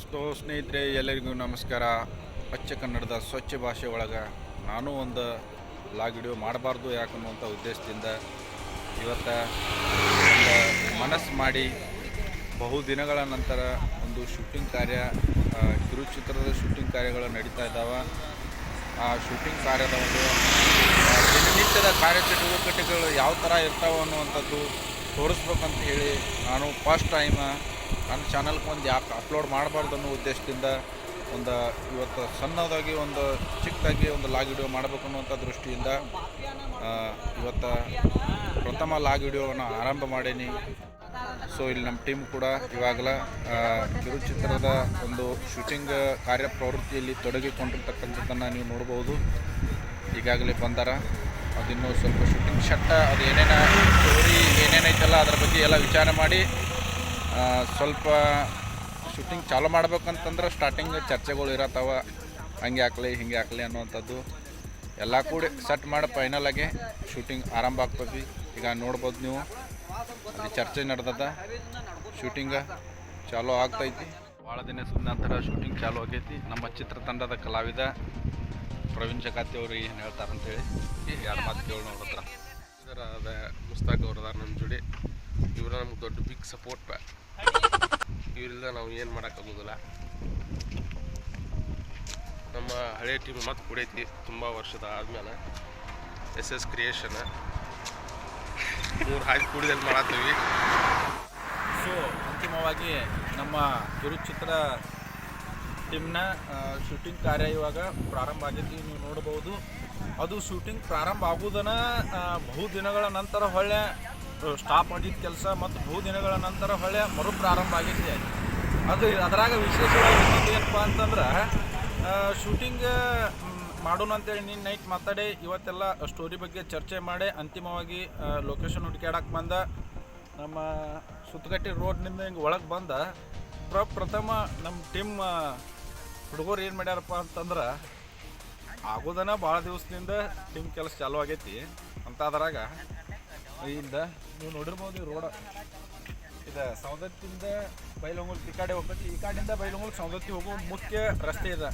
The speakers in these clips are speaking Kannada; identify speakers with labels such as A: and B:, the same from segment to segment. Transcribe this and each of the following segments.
A: ಸೊ ಸ್ನೇಹಿತರೆ, ಎಲ್ಲರಿಗೂ ನಮಸ್ಕಾರ. ಅಚ್ಚ ಕನ್ನಡದ ಸ್ವಚ್ಛ ಭಾಷೆ ಒಳಗೆ ನಾನು ಒಂದು ಲಾಗ್ ವಿಡಿಯೋ ಮಾಡಬಾರ್ದು ಯಾಕನ್ನುವಂಥ ಉದ್ದೇಶದಿಂದ ಇವತ್ತು ಒಂದು ಮನಸ್ಸು ಮಾಡಿ ಬಹುದಿನಗಳ ನಂತರ ಒಂದು ಶೂಟಿಂಗ್ ಕಾರ್ಯ ಕಿರುಚಿತ್ರದ ಶೂಟಿಂಗ್ ಕಾರ್ಯಗಳು ನಡೀತಾ ಇದ್ದಾವೆ. ಆ ಶೂಟಿಂಗ್ ಕಾರ್ಯದ ಒಂದು ದಿನನಿತ್ಯದ ಕಾರ್ಯಚಟುವಟಿಕೆಗಳು ಯಾವ ಥರ ಇರ್ತಾವೆ ಅನ್ನುವಂಥದ್ದು ತೋರಿಸ್ಬೇಕಂತ ಹೇಳಿ ನಾನು ಫಸ್ಟ್ ಟೈಮ್ ನನ್ನ ಚಾನಲ್ಗೆ ಒಂದು ಯಾಕೆ ಅಪ್ಲೋಡ್ ಮಾಡಬಾರ್ದು ಅನ್ನೋ ಉದ್ದೇಶದಿಂದ ಒಂದು ಇವತ್ತು ಸಣ್ಣದಾಗಿ ಒಂದು ಚಿಕ್ಕದಾಗಿ ಒಂದು ಲಾಗ್ ವಿಡಿಯೋ ಮಾಡಬೇಕು ಅನ್ನುವಂಥ ದೃಷ್ಟಿಯಿಂದ ಇವತ್ತು ಪ್ರಥಮ ಲಾಗ್ ವಿಡಿಯೋವನ್ನು ಆರಂಭ ಮಾಡೀನಿ. ಸೊ ಇಲ್ಲಿ ನಮ್ಮ ಟೀಮ್ ಕೂಡ ಇವಾಗಲ ಕಿರುಚಿತ್ರದ ಒಂದು ಶೂಟಿಂಗ್ ಕಾರ್ಯ ಪ್ರವೃತ್ತಿಯಲ್ಲಿ ತೊಡಗಿಕೊಂಡಿರ್ತಕ್ಕಂಥದ್ದನ್ನು ನೀವು ನೋಡ್ಬೋದು. ಈಗಾಗಲೇ ಬಂದಾರ. ಅದಿನ್ನೂ ಸ್ವಲ್ಪ ಶೂಟಿಂಗ್ ಶಟ್ಟ ಅದು ಏನೇನು ಸ್ಟೋರಿ ಏನೇನೈತಲ್ಲ ಅದ್ರ ಬಗ್ಗೆ ಎಲ್ಲ ವಿಚಾರ ಮಾಡಿ ಸ್ವಲ್ಪ ಶೂಟಿಂಗ್ ಚಾಲೂ ಮಾಡ್ಬೇಕಂತಂದ್ರೆ ಸ್ಟಾರ್ಟಿಂಗ್ ಚರ್ಚೆಗಳು ಇರತ್ತವ. ಹಂಗೆ ಹಾಕ್ಲಿ ಹಿಂಗೆ ಹಾಕ್ಲಿ ಅನ್ನುವಂಥದ್ದು. ಎಲ್ಲ ಕೂಡಿ ಸೆಟ್ ಮಾಡಿ ಫೈನಲ್ ಆಗಿ ಶೂಟಿಂಗ್ ಆರಂಭ ಆಗ್ತದೆ ಈಗ ನೋಡ್ಬೋದು ನೀವು. ಅಲ್ಲಿ ಚರ್ಚೆ ನಡೆದದ. ಶೂಟಿಂಗ ಚಾಲೂ ಆಗ್ತೈತಿ. ಭಾಳ ದಿನದ ನಂತರ ಶೂಟಿಂಗ್ ಚಾಲೂ ಆಗೈತಿ. ನಮ್ಮ ಚಿತ್ರತಂಡದ ಕಲಾವಿದ ಪ್ರವೀಣ್ ಜಗಾತಿ ಅವರು ಏನು ಹೇಳ್ತಾರೆ ಅಂತೇಳಿ ಯಾರು ಮಾತು ಕೇಳಿ ನೋಡತ್ರ
B: ಸರ್ ಅದ ಮುಸ್ತಾಕ್ ಅವ್ರದಾರ ನಮ್ಮ ಜೋಡಿ. ಇವರು ನಮ್ಗೆ ದೊಡ್ಡ ಬಿಗ್ ಸಪೋರ್ಟ್ ಬ್ಯಾ ಇವರಿಲ್ಲ ನಾವು ಏನು ಮಾಡೋಕ್ಕಾಗೋದಿಲ್ಲ ನಮ್ಮ ಹಳೆ ಟೀಮ್ ಮತ್ತೆ ಕುಡೈತಿ ತುಂಬ ವರ್ಷದ ಆದಮೇಲೆ. ಎಸ್ ಎಸ್ ಕ್ರಿಯೇಷನ್ ಮೂರು ಹಾಕಿ ಕುಡಿದಲ್ಲಿ ಮಾಡತ್ತೀವಿ.
A: ಸೊ ಅಂತಿಮವಾಗಿ ನಮ್ಮ ಕಿರುಚಿತ್ರ ಟೀಮ್ನ ಶೂಟಿಂಗ್ ಕಾರ್ಯ ಇವಾಗ ಪ್ರಾರಂಭ ಆಗೈತಿ ನೀವು ನೋಡಬಹುದು ಅದು ಶೂಟಿಂಗ್ ಪ್ರಾರಂಭ ಆಗುವುದನ್ನು ಬಹುದಿನಗಳ ಬಹು ದಿನಗಳ ನಂತರ ಹೊಳ್ಳೆ ಸ್ಟಾಪ್ ಮಾಡಿದ ಕೆಲಸ ಮತ್ತು ಬಹು ದಿನಗಳ ನಂತರ ಹೊಳೆ ಮರು ಪ್ರಾರಂಭ ಆಗಿದೆ ಅದು ಅದರಾಗ ವಿಶೇಷವಾಗಿ ಏನಪ್ಪ ಅಂತಂದ್ರೆ ಶೂಟಿಂಗ್ ಮಾಡೋಣ ಅಂತೇಳಿ ನಿನ್ನ ನೈಟ್ ಮಾತಾಡಿ, ಇವತ್ತೆಲ್ಲ ಸ್ಟೋರಿ ಬಗ್ಗೆ ಚರ್ಚೆ ಮಾಡಿ, ಅಂತಿಮವಾಗಿ ಲೊಕೇಶನ್ ಹುಡುಕ್ಯಾಡಕ್ಕೆ ಬಂದ. ನಮ್ಮ ಸುತ್ತಗಟ್ಟಿ ರೋಡ್ನಿಂದ ಹಿಂಗೆ ಒಳಗೆ ಬಂದ. ಪ್ರಪ್ರಥಮ ನಮ್ಮ ಟೀಮ್ ಹುಡುಗರು ಏನು ಮಾಡ್ಯಾರಪ್ಪ ಅಂತಂದ್ರೆ, ಆಗೋದನ ಭಾಳ ದಿವಸದಿಂದ ಟೀಮ್ ಕೆಲಸ ಚಾಲೂ ಆಗೈತಿ ಅಂತ ಅದ್ರಾಗ ಇಂದ ನೀವು ನೋಡಿರ್ಬೋದು ರೋಡ. ಇದು ಸೌದತ್ತಿಂದ ಬೈಲಂಗೂಲ್ ಈ ಕಡೆ ಹೋಗ್ತೈತಿ ಈ ಕಡೆಯಿಂದ ಬೈಲಂಗೂಲ್ ಸೌದತ್ತಿ ಹೋಗೋ ಮುಖ್ಯ ರಸ್ತೆ ಇದೆ.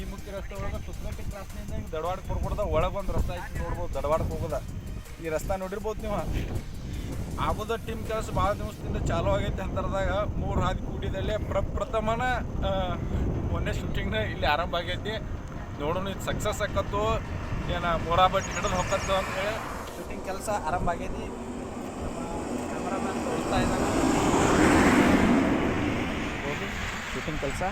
A: ಈ ಮುಖ್ಯ ರಸ್ತೆ ಒಳಗೆ ಸುತ್ತಮುತ್ತ ಕ್ರಾಸ್ನಿಂದ ಹಿಂಗೆ ದಡವಾಡಕ್ಕೆ ಬರ್ಕೊಡ್ದ ಒಳಗೆ ಒಂದು ರಸ್ತೆ ಐತಿ ನೋಡ್ಬೋದು ದಡವಾಡಕ್ಕೆ ಹೋಗೋದ. ಈ ರಸ್ತೆ ನೋಡಿರ್ಬೋದು ನೀವು. ಆಗೋದ ಟೀಮ್ ಕೆಲಸ ಭಾಳ ದಿವಸದಿಂದ ಚಾಲೂ ಆಗೈತೆ ಅಂತರದಾಗ ಮೂರು ಹಾದಿ ಕೂಡಿದಲ್ಲೇ ಪ್ರಪ್ರಥಮನ ಒಂದೇ ಶೂಟಿಂಗ್ನ ಇಲ್ಲಿ ಆರಂಭ ಆಗೈತಿ. ನೋಡೋಣ, ಇದು ಸಕ್ಸಸ್ ಆಕತ್ತು, ಏನು ಮೂರಾ ಬಟ್ಟೆ ಹಿಡಿದು ಹೋಗತ್ತು ಅಂತೇಳಿ ಕೆಲಸ ಆರಂಭ ಆಗೈತಿ ಕ್ಯಾಮ್ರಾಮನ್ ಹೋಗ್ತಾ ಇದ್ದಾನೆ. ಶೂಟಿಂಗ್ ಕೆಲಸ.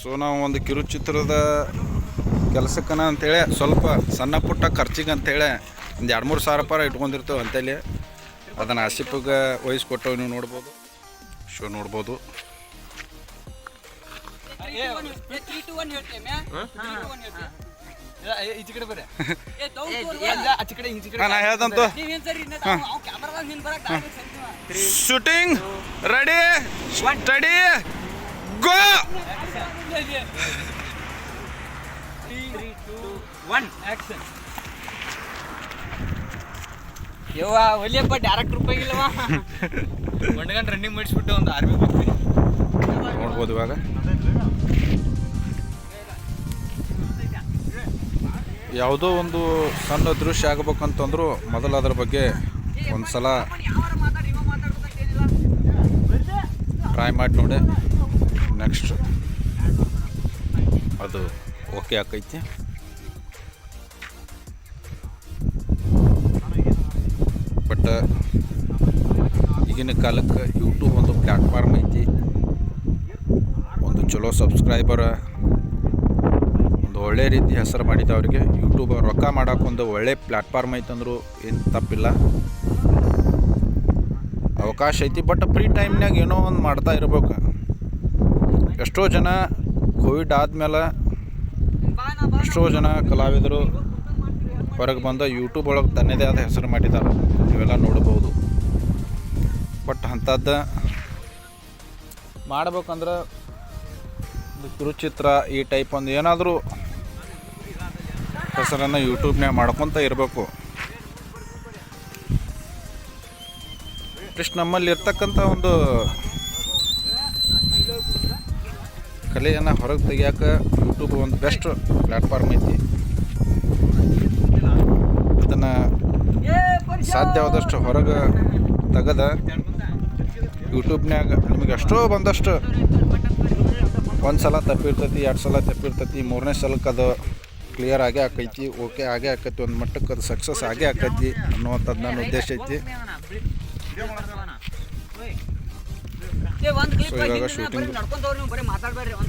A: ಸೊ ನಾವು ಒಂದು ಕಿರುಚಿತ್ರದ ಕೆಲಸಕ್ಕನ ಅಂತೇಳಿ ಸ್ವಲ್ಪ ಸಣ್ಣ ಪುಟ್ಟ ಖರ್ಚಿಗೆ ಅಂತೇಳಿ ಒಂದು ಎರಡು ಮೂರು ಸಾವಿರ ರೂಪಾಯಿ ಇಟ್ಕೊಂಡಿರ್ತೇವೆ ಅಂತೇಳಿ. ಅದನ್ನು ಆಸಿಪಿಗೆ ವಹಿಸ್ಕೊಟ್ಟವು ನೀವು ನೋಡ್ಬೋದು. ಶೋ ನೋಡ್ಬೋದು. Shooting ready ready go
C: three two
D: one action
C: ಯವ್ವ ಒಲಿಯಪ್ಪ ಡೈರೆಕ್ಟ್ ರೂಪಾಯಿಗಿಲ್ಲವ
D: ಒಂದು ಗಂಟೆ ರನ್ನಿಂಗ್ ಮಾಡಿಸ್ಬಿಟ್ಟು ಒಂದು ಆರ್ಮಿ ಬರ್ತೀನಿ
A: ನೋಡ್ಬೋದು ಇವಾಗ. ಯಾವುದೋ ಒಂದು ಸಣ್ಣ ದೃಶ್ಯ ಆಗ್ಬೇಕಂತಂದ್ರು ಮೊದಲು ಅದ್ರ ಬಗ್ಗೆ ಒಂದು ಸಲ ಟ್ರೈ ಮಾಡಿ ನೋಡಿ. ನೆಕ್ಸ್ಟ್ ಅದು ಓಕೆ ಆಕೈತಿ. ಬಟ್ ಈಗಿನ ಕಾಲಕ್ಕೆ ಯೂಟ್ಯೂಬ್ ಒಂದು ಪ್ಲ್ಯಾಟ್ಫಾರ್ಮ್ ಐತಿ. ಒಂದು ಚಲೋ ಸಬ್ಸ್ಕ್ರೈಬರ ಒಂದು ಒಳ್ಳೆ ರೀತಿ ಹೆಸರು ಮಾಡಿದ ಅವ್ರಿಗೆ. ಯೂಟ್ಯೂಬ್ ರೊಕ್ಕ ಮಾಡೋಕ್ಕೊಂದು ಒಳ್ಳೆ ಪ್ಲ್ಯಾಟ್ಫಾರ್ಮ್ ಐತಂದ್ರು ಏನು ತಪ್ಪಿಲ್ಲ. ಅವಕಾಶ ಐತಿ ಬಟ್ ಫ್ರೀ ಟೈಮ್ನಾಗ ಏನೋ ಒಂದು ಮಾಡ್ತಾ ಇರ್ಬೇಕು. ಎಷ್ಟೋ ಜನ ಕೋವಿಡ್ ಆದಮೇಲೆ ಎಷ್ಟೋ ಜನ ಕಲಾವಿದರು ಹೊರಗೆ ಬಂದು ಯೂಟ್ಯೂಬ್ ಒಳಗೆ ತನ್ನದೇ ಆದ ಹೆಸರು ಮಾಡಿದ್ದಾರೆ ನೀವೆಲ್ಲ ನೋಡ್ಬೋದು. ಬಟ್ ಅಂಥದ್ದು ಮಾಡ್ಬೇಕಂದ್ರೆ ಕಿರುಚಿತ್ರ ಈ ಟೈಪ್ ಒಂದು ಏನಾದರೂ ಹೆಸರನ್ನು ಯೂಟ್ಯೂಬ್ನಾಗ ಮಾಡ್ಕೊತ ಇರಬೇಕು. ಇಷ್ಟು ನಮ್ಮಲ್ಲಿ ಇರ್ತಕ್ಕಂಥ ಒಂದು ಕಲೆಯನ್ನು ಹೊರಗೆ ತೆಗಿಯೋಕೆ ಯೂಟ್ಯೂಬ್ ಒಂದು ಬೆಸ್ಟ್ ಪ್ಲ್ಯಾಟ್ಫಾರ್ಮ್ ಐತಿ. ಅದನ್ನು ಸಾಧ್ಯವಾದಷ್ಟು ಹೊರಗೆ ತೆಗೆದ ಯೂಟ್ಯೂಬ್ನಾಗ ನಿಮಗೆ ಎಷ್ಟೋ ಬಂದಷ್ಟು ಒಂದು ಸಲ ತಪ್ಪಿರ್ತೈತಿ ಎರಡು ಸಲ ತಪ್ಪಿರ್ತೈತಿ ಮೂರನೇ ಸಲಕ್ಕೆ ಅದು ಕ್ಲಿಯರ್ ಆಗೇ ಆಕೈತಿ ಓಕೆ ಆಗೇ ಆಕೈತಿ ಒಂದು ಮಟ್ಟಕ್ಕೆ ಅದು ಸಕ್ಸಸ್ ಆಗೇ ಆಕೈತಿ ಅನ್ನುವಂಥದ್ದು ನನ್ನ ಉದ್ದೇಶ ಐತಿ ಇವಾಗ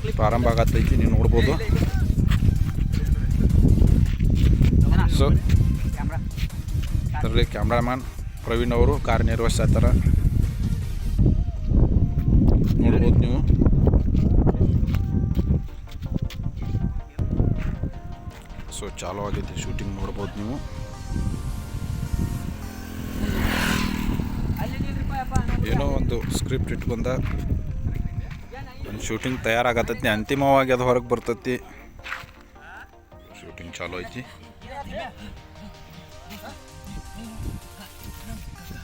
C: ಕ್ಲಿಪ್
A: ಪ್ರಾರಂಭ ಆಗತ್ತೈತಿ ನೀವು ನೋಡ್ಬೋದು ಸೊ ಅದರಲ್ಲಿ ಕ್ಯಾಮ್ರಾಮ್ಯಾನ್ ಪ್ರವೀಣ್ ಅವರು ಕಾರ್ಯನಿರ್ವಹಿಸ್ತಾರ ನೋಡ್ಬೋದು ನೀವು. ಸೊ ಚಾಲೋ ಆಗೈತಿ ಶೂಟಿಂಗ್ ನೋಡ್ಬೋದು ನೀವು. ಏನೋ ಒಂದು ಸ್ಕ್ರಿಪ್ಟ್ ಇಟ್ಕೊಂಡ ಒಂದು ಶೂಟಿಂಗ್ ತಯಾರಾಗತ್ತೈತಿ ಅಂತಿಮವಾಗಿ ಅದು ಹೊರಗೆ ಬರ್ತೈತಿ. ಶೂಟಿಂಗ್ ಚಾಲೋ ಐತಿ.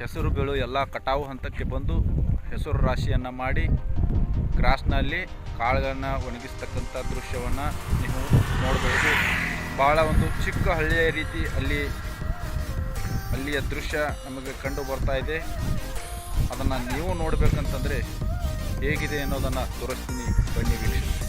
A: ಹೆಸರುಗಳು ಎಲ್ಲ ಕಟಾವು ಹಂತಕ್ಕೆ ಬಂದು ಹೆಸರು ರಾಶಿಯನ್ನು ಮಾಡಿ ಗ್ರಾಸ್ನಲ್ಲಿ ಕಾಳುಗಳನ್ನ ಒಣಗಿಸ್ತಕ್ಕಂಥ ದೃಶ್ಯವನ್ನು ನೀವು ನೋಡಬಹುದು ಭಾಳ ಒಂದು ಚಿಕ್ಕ ಹಳ್ಳಿಯ ರೀತಿ ಅಲ್ಲಿ, ಅಲ್ಲಿಯ ದೃಶ್ಯ ನಮಗೆ ಕಂಡು ಬರ್ತಾ ಇದೆ. ಅದನ್ನು ನೀವು ನೋಡಬೇಕಂತಂದರೆ ಹೇಗಿದೆ ಅನ್ನೋದನ್ನು ತೋರಿಸ್ತೀನಿ ಬನ್ನಿ ವೀಕ್ಷಿಸಿ